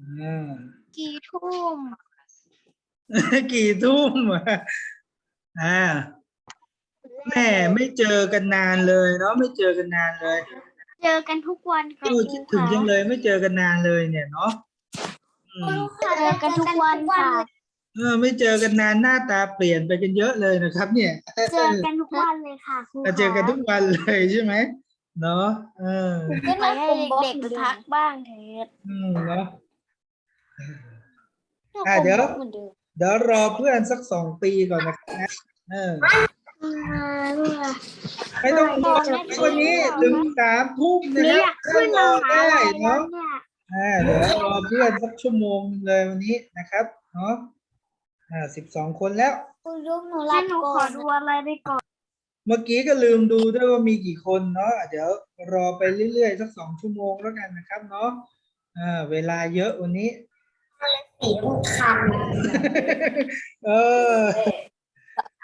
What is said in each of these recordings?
อ่ากี่ทุ่มกี่ทุ่มอะอ่าแม่ไม่เจอกันนานเลยเนาะไม่เจอกันนานเลยเจอกันทุกวันค่ะเออคิดถึงจังเลยไม่เจอกันนานเลยเนี่ยเนาะอืมเจอกันทุกวันค่ะเออไม่เจอกันนานหน้าตาเปลี่ยนไปกันเยอะเลยนะครับ เนี่ย เจอกันทุกวันเลยค่ะครูเจอกันทุกวันเลยใช่ไหม เนาะเออก็ให้เด็กๆทักบ้างเถิดอืมเนาะ อะเดี๋ยวเหมือนเดิมเดี๋ยวรอเพื่อนสักสองปีก่อนนะครับนะเออ ไม่ต้องรอวันนี้ถึงสามทุ่มนะนี่คอรับยากขึ้นรมาอหาได้ลัยแล้วเนาะเนี่ยอ่าเดี๋ยวรอเพื่อนสักชั่วโมงหนึ่งเลยวันนี้นะครับเนาะอ่าสิบสองคนแล้ว คุณยุกหนูรับหนูขอดูอะไรไปก่อน เมื่อกี้ก็ลืมดูด้วยว่ามีกี่คนเนาะเดี๋ยวรอไปเรื่อยๆสักสองชั่วโมงแล้วกันนะครับเนาะอ่าเวลาเยอะวันนี้สีคันเออ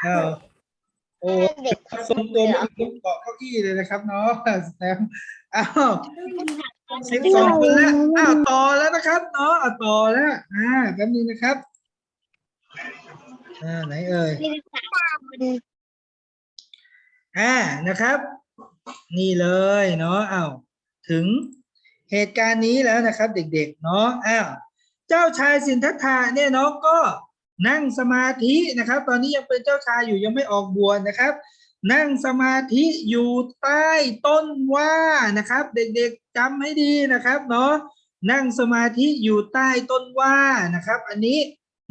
เอาโอ้เด็กทรงตัวไม่ถึงเกาะเก้าอี้เลยนะครับเนาะสแตมป์อ้าวสิบสองคนแล้วอ้าวต่อแล้วนะครับเนาะอะต่อแล้วอ่าแป๊บนึงนะครับอ่าไหนเอ่ย อ่านะครับ นี่เลยเนาะอ้าวถึงเหตุการณ์นี้แล้วนะครับ เด็กๆเนาะอ้าวเจ้าชายสินทัตถะเนี่ยเนาะก็นั่งสมาธินะครับ ตอนนี้ยังเป็นเจ้าชายอยู่ยังไม่ออกบวชนะครับ นั่งสมาธิอยู่ใต้ต้นว่านะครับ เด็กๆจำให้ดีนะครับเนาะนั่งสมาธิอยู่ใต้ต้นว่านะครับ อันนี้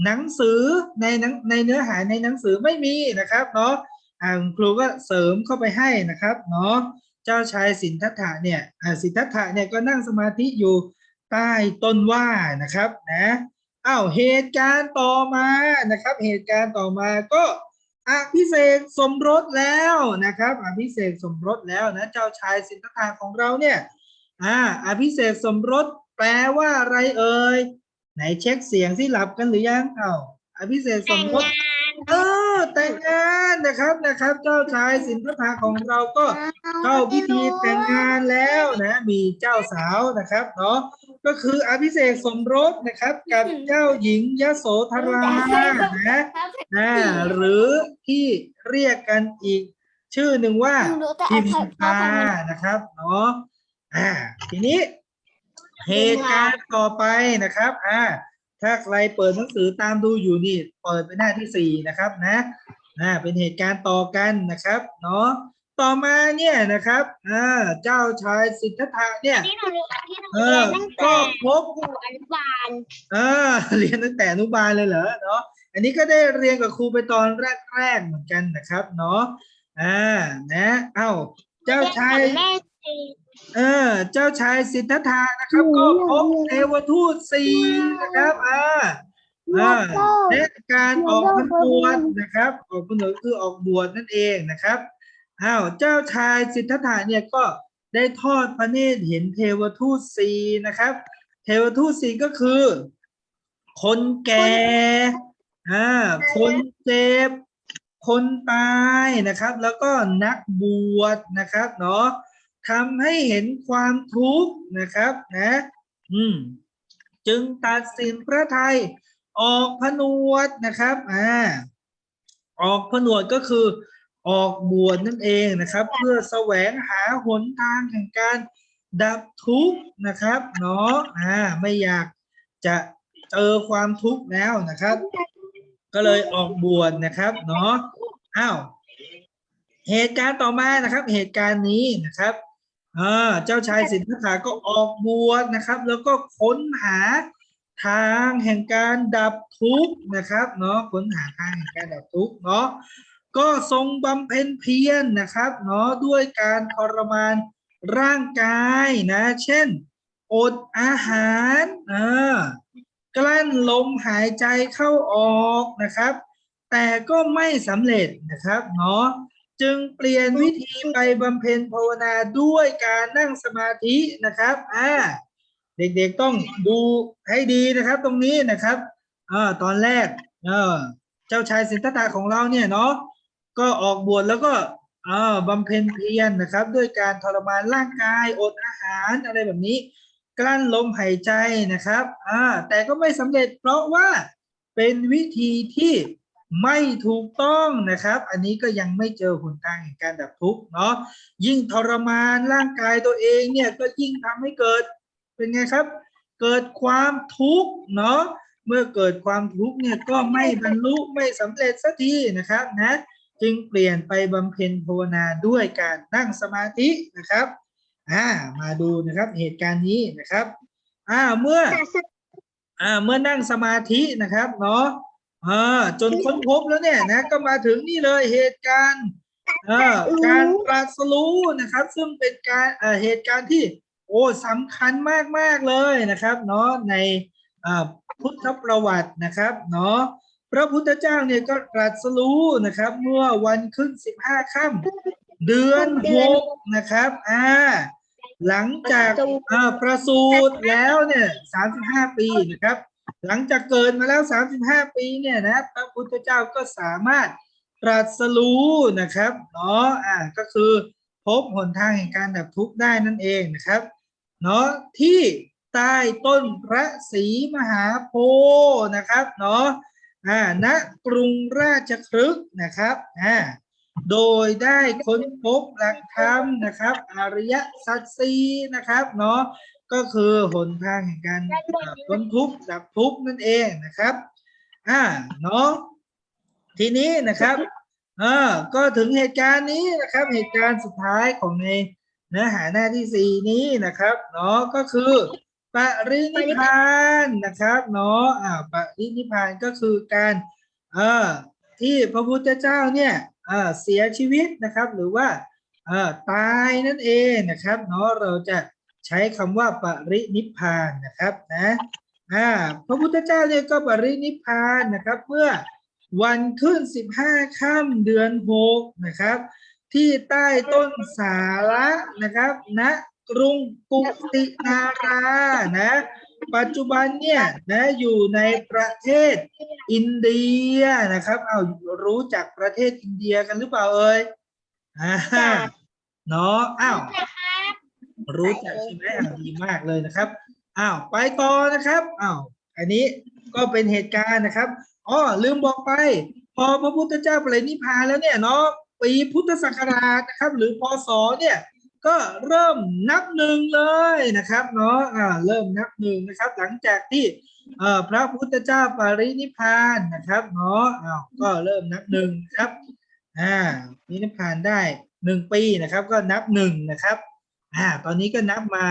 หนังสือในหนังในเนื้อหาในหนังสือไม่มีนะครับเนาะ อ่าคุณครูก็เสริมเข้าไปให้นะครับเนาะเจ้าชายสินทัตถะเนี่ยอ่าสินทัตถะเนี่ยก็นั่งสมาธิอยู่ใต้ต้นว่านะครับนะอ้าวเหตุการณ์ต่อมานะครับ เหตุการณ์ต่อมาก็อภิเษกสมรสแล้วนะครับอภิเษกสมรสแล้วนะเจ้าชายสินทัตถะของเราเนี่ยอ่าอภิเษกสมรสแปลว่าอะไรเอ่ยไหนเช็คเสียงที่หลับกันหรือยังอ้าวอภิเษกสมรส เออแต่งงานนะครับนะครับ เจ้าชายสินพัฒาของเราก็เข้าพิธีแต่งงานแล้วนะ มีเจ้าสาวนะครับเนาะก็คืออภิเษกสมรสนะครับ กับเจ้าหญิงยโสธรานะนะหรือที่เรียกกันอีกชื่อหนึ่งว่าพิมพานะครับเนาะอ่าทีนี้เหตุการณ์ต่อไปนะครับ อ่า ถ้าใครเปิดหนังสือตามดูอยู่นี่ เปิดไปหน้าที่สี่นะครับนะอ่าเป็นเหตุการณ์ต่อกันนะครับเนาะต่อมาเนี่ยนะครับอ่าเจ้าชายสิทธัตถะเนี่ยที่หนูรู้ที่หนูเอเรียอนตั้งก็แต่พบ อยู่อนุบาลอ่า เรียนตั้งแต่อนุบาลเลยเหรอเนาะอันนี้ก็ได้เรียนกับครูไปตอนแรกๆเหมือนกันนะครับเนาะอ่านะเอ้าเจ้าชาย แม่จี เออ เจ้าชายสิทธัตถะนะครับ ก็พบเทวทูตสี่นะครับอ่าอ่าและการออกพรรบวชนะครับ ออกพรรบวชคือออกบวชนั่นเองนะครับอ้าวเจ้าชายสิทธัตถะเนี่ยก็ได้ทอดพระเนตรเห็นเทวทูตสีนะครับ เทวทูตสีก็คือ คนแก่อ่าคนเจ็บ คนตายนะครับ แล้วก็นักบวชนะครับเนาะ ทำให้เห็นความทุกข์นะครับนะอืมจึงตัดสินพระไทยออกผนวดนะครับอ่าออกผนวดก็คือออกบวชนั่นเองนะครับ เพื่อแสวงหาหนทางแห่งการดับทุกข์นะครับเนาะอ่าไม่อยากจะเจอความทุกข์แล้วนะครับ ก็เลยออกบวชนะครับเนาะอ้าวเหตุการณ์ต่อมานะครับ เหตุการณ์นี้นะครับ อ่าเจ้าชายสิทธัตถะก็ออกบวชนะครับ แล้วก็ค้นหาทางแห่งการดับทุกข์นะครับเนาะค้นหาทางแห่งการดับทุกข์เนาะก็ทรงบำเพ็ญเพียรนะครับเนาะด้วยการทรมานร่างกายนะ เช่น อดอาหารอ่ากลั้นลมหายใจเข้าออกนะครับ แต่ก็ไม่สำเร็จนะครับเนาะ จึงเปลี่ยนวิธีไปบำเพ็ญภาวนาด้วยการนั่งสมาธินะครับอ่าเด็กๆต้องดูให้ดีนะครับ ตรงนี้นะครับอ่าตอนแรกเออเจ้าชายสิทธัตถะของเราเนี่ยเนาะก็ออกบวชแล้วก็เออบำเพ็ญเพียรนะครับ ด้วยการทรมานร่างกายอดอาหารอะไรแบบนี้ กลั้นลมหายใจนะครับอ่าแต่ก็ไม่สำเร็จเพราะว่าเป็นวิธีที่ ไม่ถูกต้องนะครับ อันนี้ก็ยังไม่เจอหนทางแห่งการดับทุกข์เนาะยิ่งทรมานร่างกายตัวเองเนี่ยก็ยิ่งทำให้เกิดเป็นไงครับ เกิดความทุกข์เนาะเมื่อเกิดความทุกข์เนี่ยก็ไม่บรรลุไม่สำเร็จสักทีนะครับนะจึงเปลี่ยนไปบำเพ็ญภาวนาด้วยการนั่งสมาธินะครับอ่ามาดูนะครับเหตุการณ์นี้นะครับอ่าเมื่ออ่าเมื่อนั่งสมาธินะครับเนาะ อ่าจนค้นพบแล้วเนี่ยนะก็มาถึงนี่เลยเหตุการณ์อ่อการตรัสรู้นะครับ ซึ่งเป็นการเอ่อเหตุการณ์ที่ โอ้สำคัญมาก ๆ เลยนะครับเนาะในอ่าพุทธประวัตินะครับเนาะพระพุทธเจ้าเนี่ยก็ตรัสรู้นะครับ เมื่อวันขึ้นสิบห้าค่ำเดือนหกนะครับอ่าหลังจากประสูติแล้วเนี่ยสามสิบห้าปีนะครับ หลังจากเกิดมาแล้วสามสิบห้าปีเนี่ยนะพระพุทธเจ้าก็สามารถตรัสรู้นะครับเนาะอ่าก็คือพบหนทางแห่งการดับทุกข์ได้นั่นเองนะครับเนาะที่ใต้ต้นพระศรีมหาโพธิ์นะครับเนาะอ่าณกรุงราชคฤห์นะครับอ่าโดยได้ค้นพบหลักธรรมนะครับ อริยสัจสีนะครับเนาะ ก็คือหนทางแห่งการพ้นทุกข์ดับทุกข์นั่นเองนะครับ อ่าเนาะทีนี้นะครับอ่าก็ถึงเหตุการณ์นี้นะครับ เหตุการณ์สุดท้ายของในเนื้อหาหน้าที่สี่นี้นะครับเนาะก็คือปรินิพพานนะครับเนาะอ่าปรินิพพานก็คือการเอ่อที่พระพุทธเจ้าเนี่ยเอ่อเสียชีวิตนะครับ หรือว่าเอ่อตายนั่นเองนะครับเนาะเราจะ ใช้คำว่าปรินิพพานนะครับนะอ่าพระพุทธเจ้าเนี่ยก็ปรินิพพานนะครับ เมื่อวันขึ้นสิบห้าค่ำเดือนหกนะครับ ที่ใต้ต้นสาระนะครับณกรุงกุสินารานะ ปัจจุบันเนี่ยนะอยู่ในประเทศอินเดียนะครับเอารู้จักประเทศอินเดียกันหรือเปล่าเอ่ยอ่าเนาะอ้าว รู้จักใช่ไหมอะดีมากเลยนะครับอ้าวไปต่อนะครับอ้าวอันนี้ก็เป็นเหตุการณ์นะครับอ๋อลืมบอกไป พอพระพุทธเจ้าปรินิพพานแล้วเนี่ยเนาะปีพุทธศักราชนะครับ หรือพศเนี่ยก็เริ่มนับหนึ่งเลยนะครับเนาะอ่าเริ่มนับหนึ่งนะครับ หลังจากที่เอ่อพระพุทธเจ้าปรินิพพานนะครับเนาะอ้าวก็เริ่มนับหนึ่งครับอ่านิพพานได้หนึ่งปีนะครับ ก็นับหนึ่งนะครับ อ่าตอนนี้ก็นับมา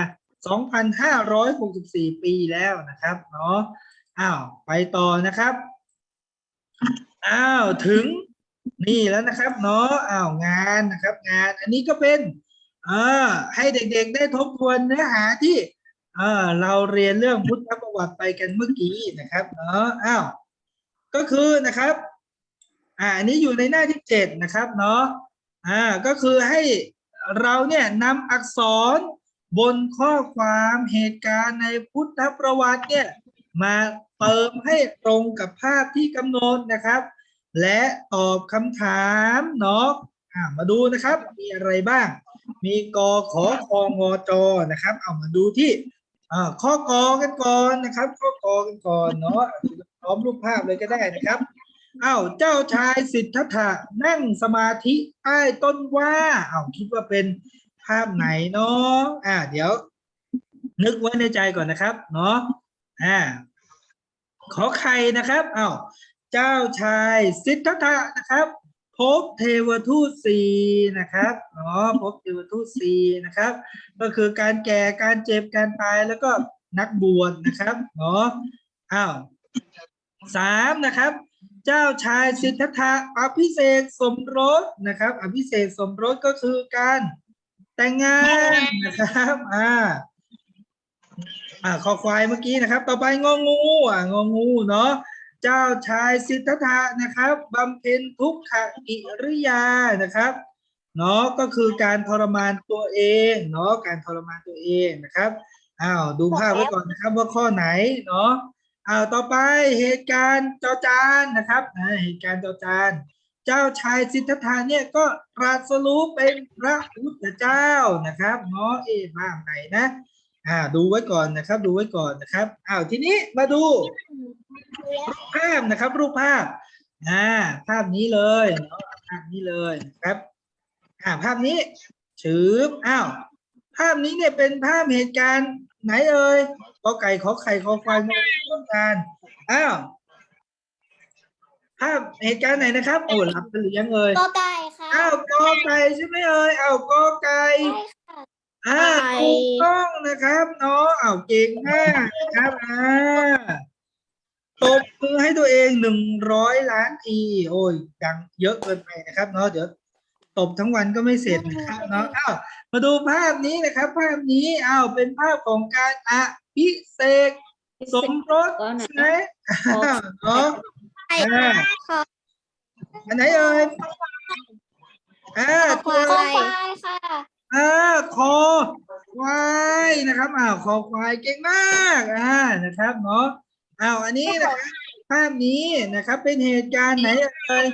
2,564 ปีแล้วนะครับเนาะอ้าวไปต่อนะครับอ้าวถึงนี่แล้วนะครับเนาะอ้าวงานนะครับ งานอันนี้ก็เป็นอ่าให้เด็กๆได้ทบทวนเนื้อหาที่เออเราเรียนเรื่องพุทธประวัติไปกันเมื่อกี้นะครับเนาะอ้าวก็คือนะครับ อ่าอันนี้อยู่ในหน้าที่เจ็ดนะครับเนาะอ่าก็คือให้ เราเนี่ยนำอักษรบนข้อความเหตุการณ์ในพุทธประวัติเนี่ยมาเติมให้ตรงกับภาพที่กำหนดนะครับ และตอบคำถามเนาะมาดูนะครับมีอะไรบ้าง มีกอขอคองอจอนะครับ เอามาดูที่ข้อกอกันก่อนนะครับ ข้อกอกันก่อนเนาะพร้อมรูปภาพเลยก็ได้นะครับ อ้าวเจ้าชายสิทธัตถะนั่งสมาธิใต้ต้นว่าอ้าวคิดว่าเป็นภาพไหนเนาะอ่า เดี๋ยว นึกไว้ในใจก่อนนะครับ เนาะอ่า ขอไข่นะครับอ้าวเจ้าชายสิทธัตถะนะครับ พบเทวทูตสีนะครับอ๋อพบเทวทูตสีนะครับ ก็คือการแก่การเจ็บการตายแล้วก็นักบวชนะครับเนาะอ้าวสามนะครับ เจ้าชายสิทธัตถะอภิเษกสมรสนะครับ อภิเษกสมรสก็คือการแต่งงานนะครับอ่าอ่าคอควายเมื่อกี้นะครับ ต่อไปงองูอ่างองูเนาะเจ้าชายสิทธัตถะนะครับบำเพ็ญทุกขกิริยานะครับเนาะก็คือการทรมานตัวเองเนาะการทรมานตัวเองนะครับอ้าวดูภาพไว้ก่อนนะครับว่าข้อไหนเนาะ เอาต่อไปเหตุการณ์จอจานนะครับเหตุการณ์จอจาน เจ้าชายสิทธัตถะเนี่ยก็ตรัสรู้เป็นพระพุทธเจ้านะครับเนาะเอ๊ะภาพไหนนะอ่าดูไว้ก่อนนะครับ ดูไว้ก่อนนะครับอ้าวทีนี้มาดูรูปภาพนะครับ รูปภาพอ่าภาพนี้เลยเนาะภาพนี้เลยนะครับอ่าภาพนี้ชืบอ้าวภาพนี้เนี่ยเป็นภาพเหตุการณ์ ไหนเอ่ยกอไก่ขอไข่ขอควายงอต้องการอ้าวภาพเหตุการณ์ไหนนะครับโอ้หลับไปหรือยังเอ่ยก็ไก่ค่ะอ้าวกอไก่ใช่ไหมเอ่ยอ้าวกอไก่ใช่ค่ะอ่าไก่ถูกต้องนะครับเนาะอ้าวเก่งมากนะครับอ่าตบมือให้ตัวเองหนึ่งร้อยล้านทีโอ้ยดังเยอะเกินไปนะครับเนาะเดี๋ยว ตบทั้งวันก็ไม่เสร็จนะครับเนาะอ้าวมาดูภาพนี้นะครับ ภาพนี้อ้าวเป็นภาพของการอภิเษกสมรสใช่ไหมอ้าวเนาะไก่อ่าค่ะอันไหนเอ่ยอ่าคตัววายค่ะอ่าคอควายนะครับอ้าวคอควายเก่งมากอ่านะครับเนาะอ้าวอันนี้นะครับภาพนี้นะครับเป็นเหตุการณ์ไหนเอ่ย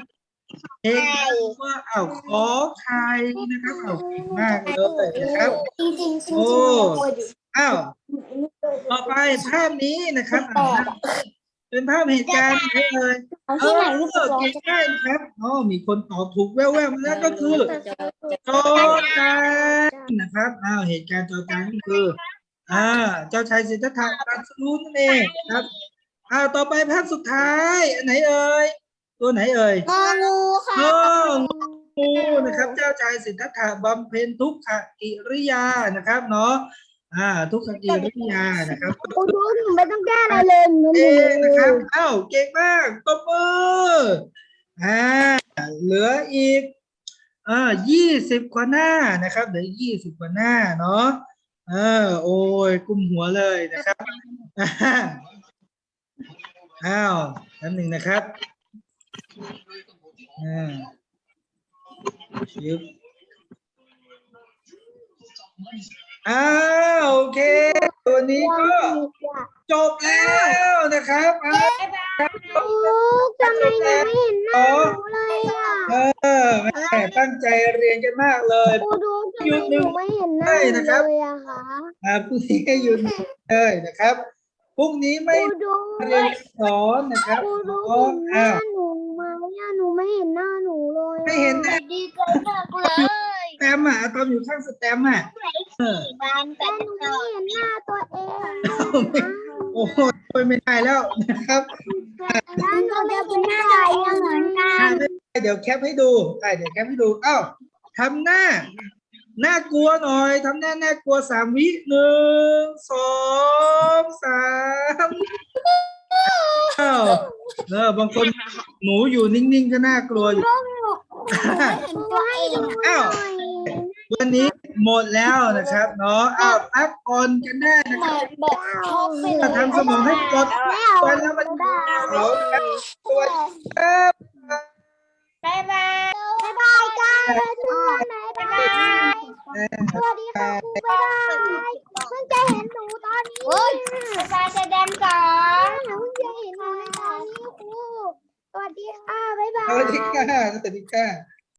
เหตุการณ์ว่าอ้าวขอไข่นะครับอ้าวเก่งมากเลยนะครับ จริงจริงๆโอ้เอ้าวต่อไปภาพนี้นะครับเป็นภาพเหตุการณ์ไหนเอ่ยเอาเอที่ไหนอลูกบอลเก่งจะได้นะครับอ๋อมีคนตอบถูกแว่วๆมาแล้วก็คือจอจานนะครับอ้าวเหตุการณ์จอจานก็คือ อ่า เจ้าชายสิทธัตถะตรัสรู้นั่นเองครับอ้าวต่อไปภาพสุดท้ายอันไหนเอ่ยตัวไหนเอ่ยงองู ค่ะงองูนะครับ เจ้าชายสิทธัตถะบำเพ็ญทุกขกิริยานะครับเนาะอ่า ทุกขกิริยานะครับกูดูหนูไม่ต้องแก้อะไรเลยหนูเองนะครับอ้าวเก่งมากตบมืออ่าเหลืออีกอ่ายี่สิบกว่าหน้านะครับเหลือยี่สิบกว่าหน้าเนาะเออโอ้ยกุมหัวเลยนะครับอ่าอ้าวแป๊บหนึ่งนะครับ อ่าชิบอ้าวโอเค ตัวนี้ก็จบแล้วนะครับอ้าวลูกทำไมหนูไม่เห็นหน้าหนูเลยอะเออแม่ตั้งใจเรียนกันมากเลยกูดูทำไมหนูไม่เห็นหน้าหนูเลยอะคะอ่าพรุ่งนี้ให้หยุดเลยนะครับพรุ่งนี้ไม่กูดูเรียนสอนนะครับกูดูอ๋อเห็นหน้า อ้าวหนูไหมอะหนูไม่เห็นหน้าหนูเลยอะไม่เห็นหน้า ดีใจมากเลยสแตมป์อะอะตอมอยู่ข้างสแตมป์อะ เออบ้านแต่หนูไม่เห็นหน้าตัวเองโอ้โหช่วยไม่ได้แล้วนะครับแล้วหนูจะเป็นหน้ายังเหมือนกันเดี๋ยวแคปให้ดูได้เดี๋ยวแคปให้ดูอ้าวทำหน้า น่ากลัวหน่อยทำหน้าน่ากลัวสามวิหนึ่งสองสาม อ้าวเออบางคนหนูอยู่นิ่งๆก็น่ากลัวอยู่ เห็นตัวเองอ้าว วันนี้หมดแล้วนะครับเนาะอ้าวพักผ่อนกันได้นะเหคมืรับอนแบบช็อกไปเลยทำสมองให้ปลดไม่เอาวันแล้วมันเขาครับสวัสดีครับบายบายบายบายกันเพื่อนบายบาย สวัสดีค่ะครูบายเพิ่งจะเห็นหนูตอนนี้บายบาแสดงก่อนเพิ่งจะเห็นหนูในตอนนี้ครู สวัสดีค่ะบ๊ายบายสวัสดีค่ะสวัสดีค่ะ